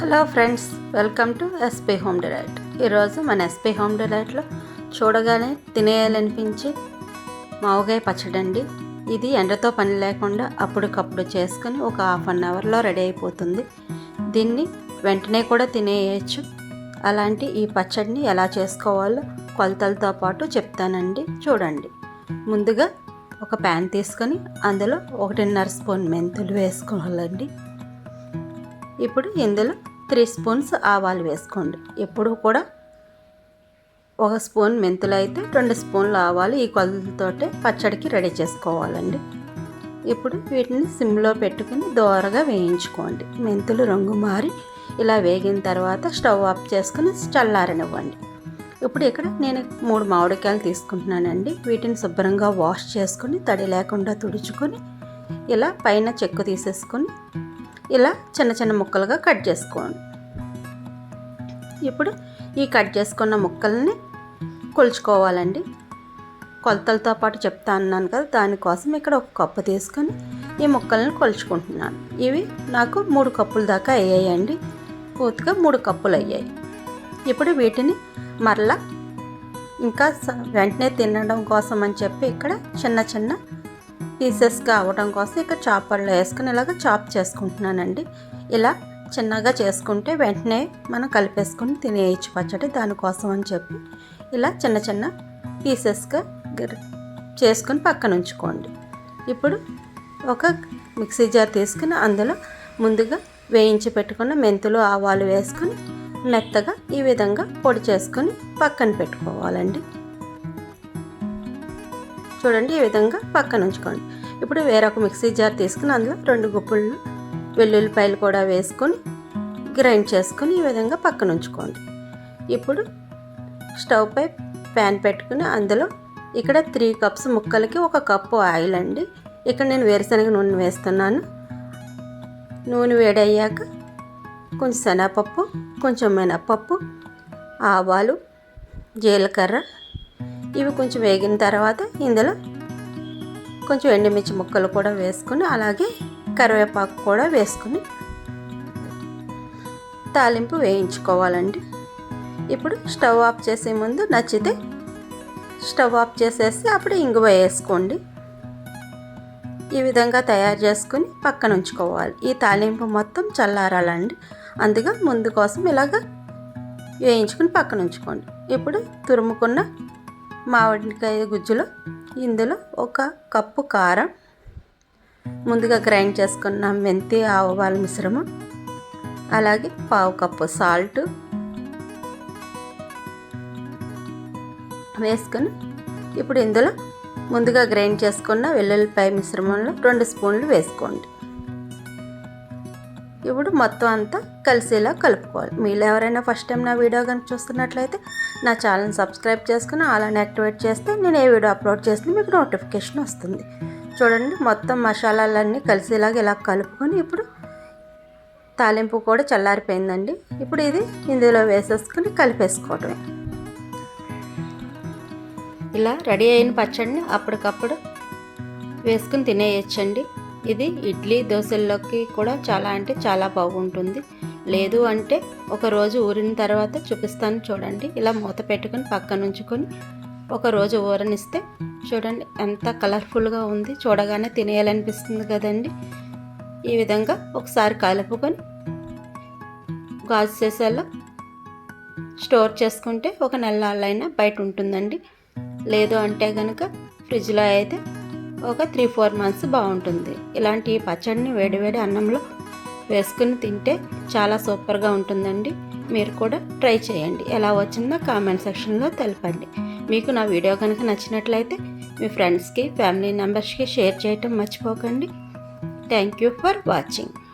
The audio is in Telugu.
Hello friends welcome to SP home delight ఈరోజు మన ఎస్పీ హోమ్ డిలైట్లో చూడగానే తినేయాలనిపించి మావుగాయ పచ్చడి అండి ఇది ఎండతో పని లేకుండా అప్పటికప్పుడు చేసుకుని ఒక హాఫ్ అన్ అవర్లో రెడీ అయిపోతుంది. దీన్ని వెంటనే కూడా తినేయచ్చు. అలాంటి ఈ పచ్చడిని ఎలా చేసుకోవాలో కొలతలతో పాటు చెప్తానండి. చూడండి. ముందుగా ఒక ప్యాన్ తీసుకొని అందులో ఒకటిన్నర స్పూన్ మెంతులు వేసుకోవాలండి. ఇప్పుడు ఇందులో త్రీ స్పూన్స్ ఆవాలు వేసుకోండి. ఎప్పుడు కూడా ఒక స్పూన్ మెంతులు అయితే రెండు స్పూన్లు ఆవాలు ఈ కొలతలతోటే పచ్చడికి రెడీ చేసుకోవాలండి. ఇప్పుడు వీటిని సిమ్లో పెట్టుకుని దోరగా వేయించుకోండి. మెంతులు రంగు మారి ఇలా వేగిన తర్వాత స్టవ్ ఆఫ్ చేసుకుని చల్లారనివ్వండి. ఇప్పుడు ఇక్కడ నేను మూడు మామిడికాయలు తీసుకుంటున్నానండి. వీటిని శుభ్రంగా వాష్ చేసుకొని తడి లేకుండా తుడుచుకొని ఇలా పైన చెక్కు తీసేసుకొని ఇలా చిన్న చిన్న ముక్కలుగా కట్ చేసుకోండి. ఇప్పుడు ఈ కట్ చేసుకున్న ముక్కల్ని కొలుచుకోవాలండి. కొలతలతో పాటు చెప్తా అన్నాను కదా దానికోసం ఇక్కడ ఒక కప్పు తీసుకొని ఈ ముక్కల్ని కొలుచుకుంటున్నాను. ఇవి నాకు మూడు కప్పుల దాకా అయ్యాయండి. పూర్తిగా మూడు కప్పులు అయ్యాయి. ఇప్పుడు వీటిని మరలా ఇంకా వెంటనే తినడం కోసం అని చెప్పి ఇక్కడ చిన్న చిన్న పీసెస్గా అవ్వడం కోసం ఇక్కడ చాపర్లో వేసుకుని ఇలాగ చాప్ చేసుకుంటున్నానండి. ఇలా చిన్నగా చేసుకుంటే వెంటనే మనం కలిపేసుకుని తినేయచ్చు పచ్చడి దానికోసం అని చెప్పి. ఇలా చిన్న చిన్న పీసెస్గా చేసుకుని పక్కన ఉంచుకోండి. ఇప్పుడు ఒక మిక్సీ జార్ తీసుకుని అందులో ముందుగా వేయించి పెట్టుకున్న మెంతులు ఆవాలు వేసుకొని మెత్తగా ఈ విధంగా పొడి చేసుకొని పక్కన పెట్టుకోవాలండి. చూడండి ఈ విధంగా పక్కన ఉంచుకోండి. ఇప్పుడు వేరొక మిక్సీ జార్ తీసుకుని అందులో రెండు గుప్పుళ్ళు వెల్లుల్లిపాయలు కూడా వేసుకొని గ్రైండ్ చేసుకొని ఈ విధంగా పక్కన ఉంచుకోండి. ఇప్పుడు స్టవ్ పై ప్యాన్ పెట్టుకుని అందులో ఇక్కడ త్రీ కప్స్ ముక్కలకి ఒక కప్పు ఆయిల్ అండి. ఇక్కడ నేను వేరుశనగ నూనె వేస్తున్నాను. నూనె వేడయ్యాక కొంచెం శనగపప్పు కొంచెం మినప్పప్పు ఆవాలు జీలకర్ర ఇవి కొంచెం వేగిన తర్వాత ఇందులో కొంచెం ఎండుమిర్చి ముక్కలు కూడా వేసుకుని అలాగే కరివేపాకు కూడా వేసుకుని తాలింపు వేయించుకోవాలండి. ఇప్పుడు స్టవ్ ఆఫ్ చేసే ముందు నచ్చితే స్టవ్ ఆఫ్ చేసేసి అప్పుడు ఇంగువ వేసుకోండి. ఈ విధంగా తయారు చేసుకుని పక్కన ఉంచుకోవాలి. ఈ తాలింపు మొత్తం చల్లారాలండి. అందుగా ముందు కోసం ఇలాగ వేయించుకుని పక్కన ఉంచుకోండి. ఇప్పుడు తురుముకున్న మామిడికాయ గుజ్జులో ఇందులో ఒక కప్పు కారం ముందుగా గ్రైండ్ చేసుకున్న మెంతి ఆవాల మిశ్రమం అలాగే పావు కప్పు సాల్ట్ వేసుకొని ఇప్పుడు ఇందులో ముందుగా గ్రైండ్ చేసుకున్న వెల్లుల్లిపాయ మిశ్రమంలో రెండు స్పూన్లు వేసుకోండి. ఇప్పుడు మొత్తం అంతా కలిసేలా కలుపుకోవాలి. మీరు ఎవరైనా ఫస్ట్ టైం నా వీడియో కనుక చూస్తున్నట్లయితే నా ఛానల్ సబ్స్క్రైబ్ చేసుకుని అలానే యాక్టివేట్ చేస్తే నేను ఏ వీడియో అప్లోడ్ చేస్తే మీకు నోటిఫికేషన్ వస్తుంది. చూడండి మొత్తం మసాలాలన్నీ కలిసేలాగా ఇలా కలుపుకొని ఇప్పుడు తాలింపు కూడా చల్లారిపోయిందండి. ఇప్పుడు ఇది ఇందులో వేసేసుకుని కలిపేసుకోవటమే. ఇలా రెడీ అయిన పచ్చడిని అప్పటికప్పుడు వేసుకుని తినేయచ్చండి. ఇది ఇడ్లీ దోశల్లోకి కూడా చాలా అంటే చాలా బాగుంటుంది. లేదు అంటే ఒకరోజు ఊరిన తర్వాత చూపిస్తాను చూడండి. ఇలా మూత పెట్టుకొని పక్కన ఉంచుకొని ఒక రోజు ఊరనిస్తే చూడండి ఎంత కలర్ఫుల్గా ఉంది. చూడగానే తినేయాలనిపిస్తుంది కదండి. ఈ విధంగా ఒకసారి కలుపుకొని గాజు సీసాలో స్టోర్ చేసుకుంటే ఒక నెలలైనా బయట ఉంటుందండి. లేదు అంటే కనుక ఫ్రిడ్జ్లో అయితే ఒక త్రీ ఫోర్ మంత్స్ బాగుంటుంది. ఇలాంటి పచ్చడిని వేడివేడి అన్నంలో వేసుకుని తింటే చాలా సూపర్గా ఉంటుందండి. మీరు కూడా ట్రై చేయండి. ఎలా వచ్చిందో కామెంట్ సెక్షన్లో తెలపండి. మీకు నా వీడియో కనుక నచ్చినట్లయితే మీ ఫ్రెండ్స్కి ఫ్యామిలీ మెంబర్స్కి షేర్ చేయటం మర్చిపోకండి. Thank you for watching.